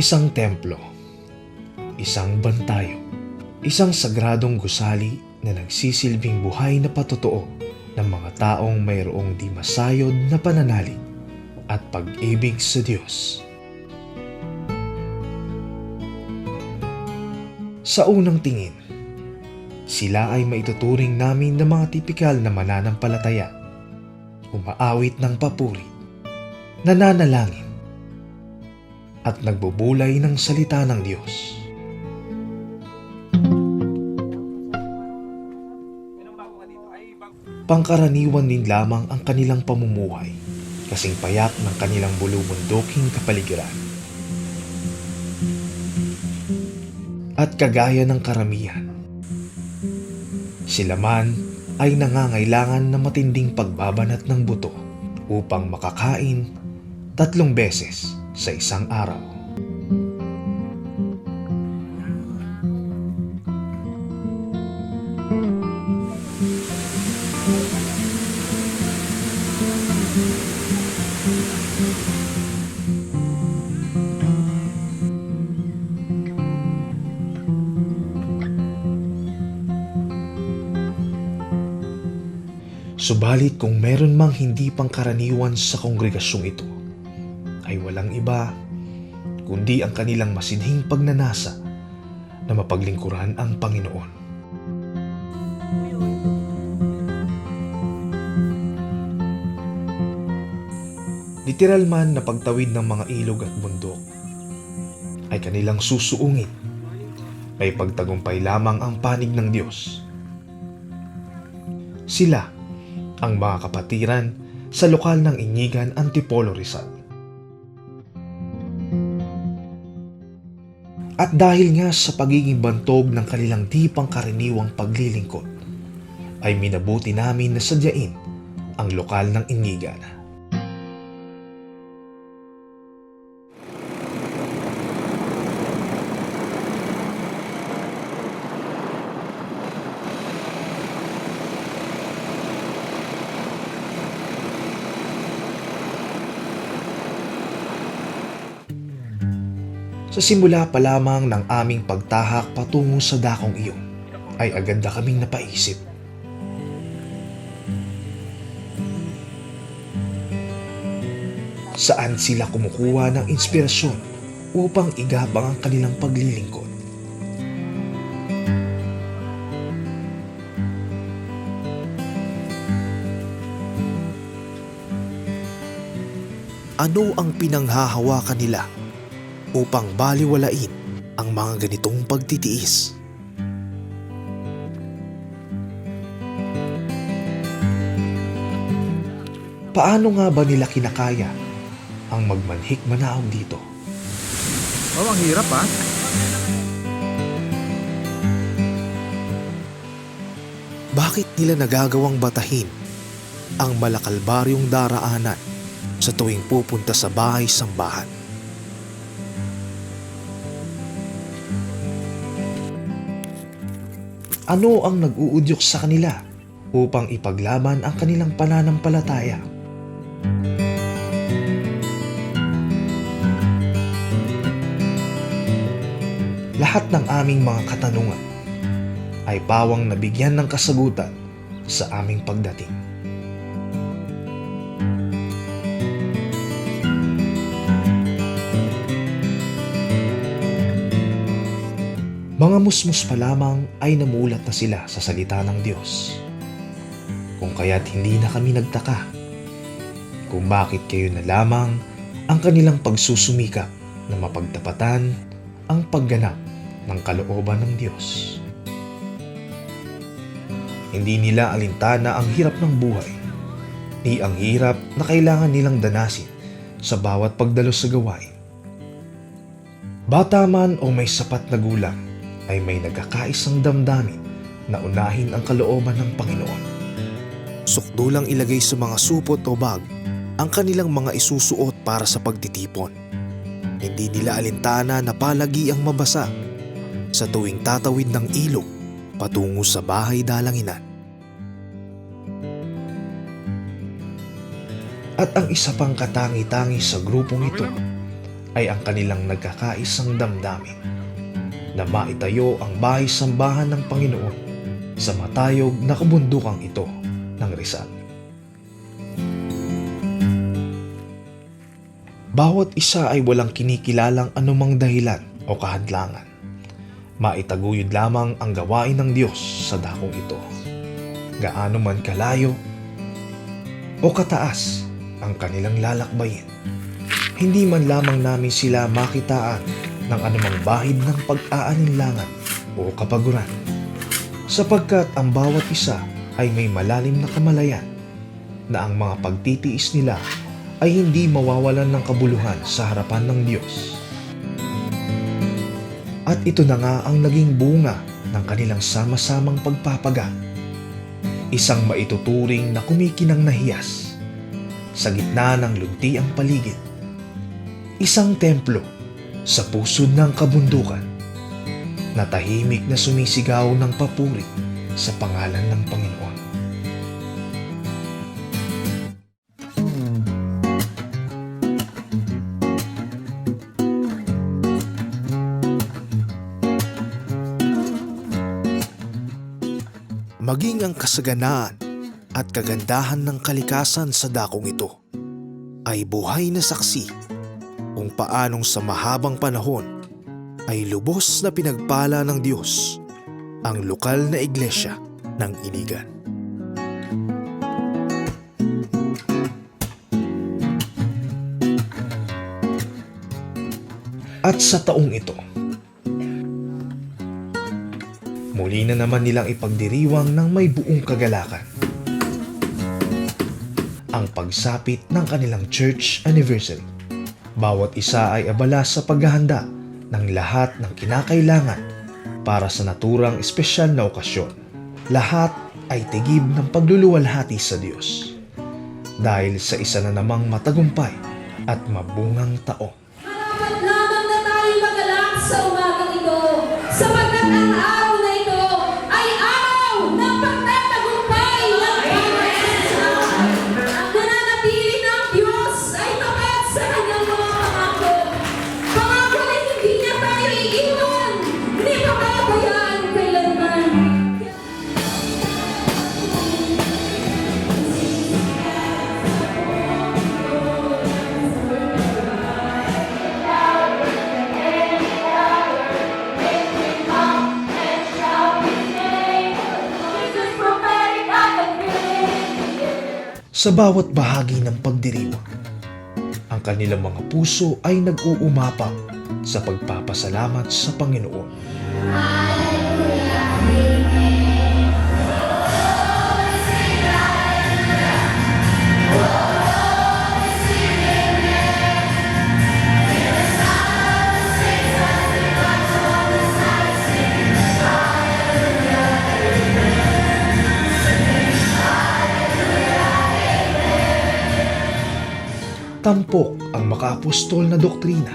Isang templo, isang bantayo, isang sagradong gusali na nagsisilbing buhay na patotoo ng mga taong mayroong di masayod na pananalig at pag-ibig sa Diyos. Sa unang tingin, sila ay maituturing namin na mga tipikal na mananampalataya, umaawit ng papuri, nananalangin, at nagbubulay ng salita ng Diyos. Pangkaraniwan din lamang ang kanilang pamumuhay, kasing payak ng kanilang bulumundoking kapaligiran. At kagaya ng karamihan, sila man ay nangangailangan ng matinding pagbabanat ng buto upang makakain tatlong beses sa isang araw. Subalit kung meron mang hindi pangkaraniwan sa kongregasyong ito, iba kundi ang kanilang masinhing pagnanasa na mapaglingkuran ang Panginoon. Literal man na pagtawid ng mga ilog at bundok ay kanilang susuungin. May pagtagumpay lamang ang panig ng Diyos. Sila ang mga kapatiran sa lokal ng Inyigan Antipolo Rizal. At dahil nga sa pagiging bantog ng kanilang di pangkaraniwang paglilingkod, ay minabuti namin na sadyain ang lokal ng Inyigan. Sa simula pa lamang ng aming pagtahak patungo sa dakong iyon, ay agad kaming napaisip. Saan sila kumukuha ng inspirasyon upang igabang ang kanilang paglilingkod? Ano ang pinanghahawakan nila upang baliwalain ang mga ganitong pagtitiis. Paano nga ba nila kinakaya ang magmanhik manaog dito? Oh, ang hirap ha. Bakit nila nagagawang batahin ang malakalbaryong daraanan sa tuwing pupunta sa bahay-sambahan? Ano ang nag-uudyok sa kanila upang ipaglaban ang kanilang pananampalataya? Lahat ng aming mga katanungan ay pawang nabigyan ng kasagutan sa aming pagdating. Mga musmus pa lamang ay namulat na sila sa salita ng Diyos. Kung kaya't hindi na kami nagtaka kung bakit kayo na lamang ang kanilang pagsusumikap na mapagtapatan ang pagganap ng kalooban ng Diyos. Hindi nila alintana ang hirap ng buhay, ni ang hirap na kailangan nilang danasin sa bawat pagdalo sa gawain. Bata man o may sapat na gulang, ay may nagkakaisang damdamin na unahin ang kalooban ng Panginoon. Sukdulang ilagay sa mga supot o bag ang kanilang mga isusuot para sa pagtitipon. Hindi nila alintana na palagi ang mabasa sa tuwing tatawid ng ilog patungo sa bahay dalanginan. At ang isa pang katangi-tangi sa grupong ito ay ang kanilang nagkakaisang damdamin na maitayo ang bahay-sambahan ng Panginoon sa matayog na kabundukang ito ng Rizal. Bawat isa ay walang kinikilalang anumang dahilan o kahadlangan. Maitaguyod lamang ang gawain ng Diyos sa dakong ito. Gaano man kalayo o kataas ang kanilang lalakbayin. Hindi man lamang namin sila makitaan ng anumang bahid ng pag-aalinlangan o kapaguran. Sapagkat ang bawat isa ay may malalim na kamalayan na ang mga pagtitiis nila ay hindi mawawalan ng kabuluhan sa harapan ng Diyos. At ito na nga ang naging bunga ng kanilang sama-samang pagpapaga. Isang maituturing na kumikinang nahiyas sa gitna ng lunti ang paligid. Isang templo sa puso ng kabundukan na tahimik na sumisigaw ng papuri sa pangalan ng Panginoon. Maging ang kasaganaan at kagandahan ng kalikasan sa dakong ito ay buhay na saksi kung paanong sa mahabang panahon ay lubos na pinagpala ng Diyos ang lokal na iglesia ng Inigan. At sa taong ito, muli na naman nilang ipagdiriwang ng may buong kagalakan ang pagsapit ng kanilang church anniversary. Bawat isa ay abala sa paghahanda ng lahat ng kinakailangan para sa naturang espesyal na okasyon. Lahat ay tigib ng pagluluwalhati sa Diyos dahil sa isa na namang matagumpay at mabungang taong. Sa bawat bahagi ng pagdiriwang, ang kanilang mga puso ay nag-uumapaw sa pagpapasalamat sa Panginoon. Tampok ang makaapostol na doktrina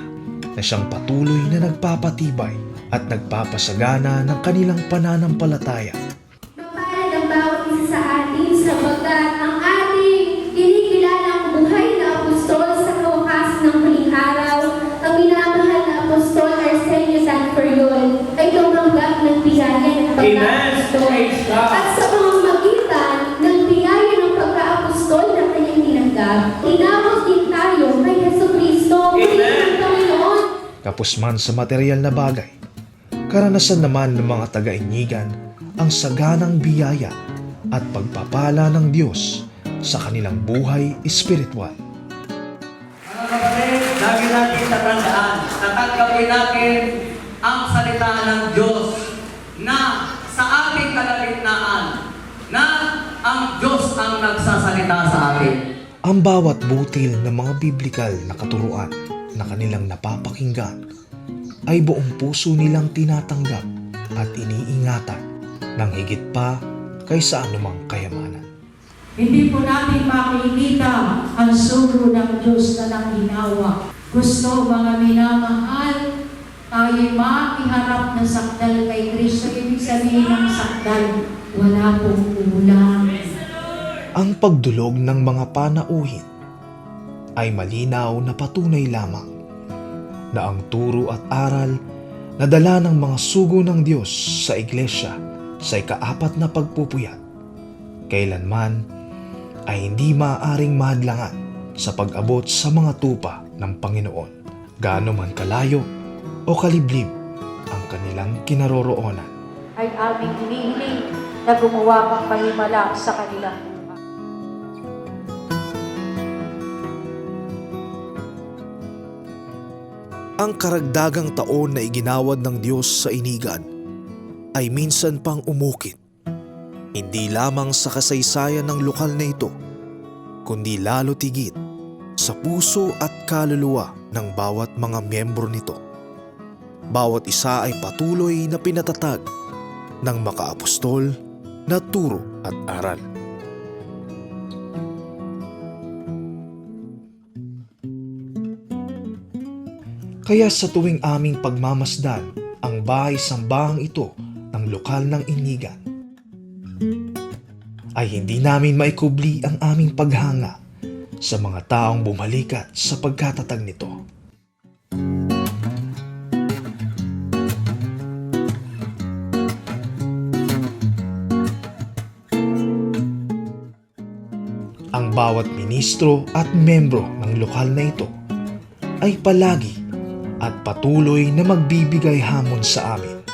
na siyang patuloy na nagpapatibay at nagpapasagana ng kanilang pananampalataya. Mapalad ang bawat isa sa atin sapagkat ang ating kinikilalang buhay na apostol sa kawakas ng huling araw, ang minamahal na apostol Arsenio Sanferion ay tumanggap ng biyaya ng. God. At sa pamamagitan ng biyaya ng pagka-apostol na kanyang tinanggap, tinawag din tayo kay Yeso Cristo, Amen. ng Kapos man sa material na bagay, karanasan naman ng mga taga-inyigan ang saganang biyaya at pagpapala ng Diyos sa kanilang buhay espiritual. Mga kapatid, lagi natin tatandaan, tatanggapin natin ang salita ng Diyos na sa ating kalagitnaan na ang Diyos ang nagsasalita sa atin. Ang bawat butil ng mga biblikal na katuruan na kanilang napapakinggan ay buong puso nilang tinatanggap at iniingatan ng higit pa kaysa anumang kayamanan. Hindi po natin makikita ang sugo ng Diyos na nakinawa. Gusto mga minamahal, tayo'y makiharap na sakdal kay Kristo. Ibig sabihin ng sakdal, wala pong ulam. Ang pagdulog ng mga panauhin ay malinaw na patunay lamang na ang turo at aral na dala ng mga sugo ng Diyos sa iglesia sa ikaapat na pagpupuyat, kailanman ay hindi maaaring mahadlangan sa pag-abot sa mga tupa ng Panginoon, gaano man kalayo o kaliblib ang kanilang kinaroroonan. ay aming hinihiling na gumawa kang pahimala sa kanilang Ang karagdagang taon na iginawad ng Diyos sa inigan ay minsan pang umukit. Hindi lamang sa kasaysayan ng lokal na ito, kundi lalo tigit sa puso at kaluluwa ng bawat mga miyembro nito. Bawat isa ay patuloy na pinatatag ng makaapostol na turo at aral. Kaya sa tuwing aming pagmamasdan ang bahay-sambahang ito ng lokal ng inigan, ay hindi namin maikubli ang aming paghanga sa mga taong bumalikat sa pagkatatag nito. Ang bawat ministro at membro ng lokal na ito ay palagi at patuloy na magbibigay hamon sa amin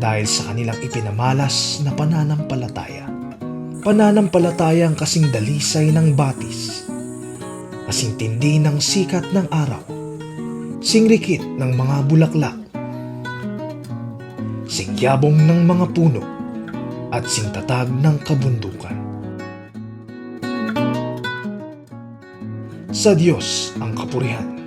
dahil sa kanilang ipinamalas na pananampalataya. Pananampalatayang kasing dalisay ng batis, kasing tindi ng sikat ng araw, singrikit ng mga bulaklak, singyabong ng mga puno, at singtatag ng kabundukan. Sa Diyos ang kapurihan.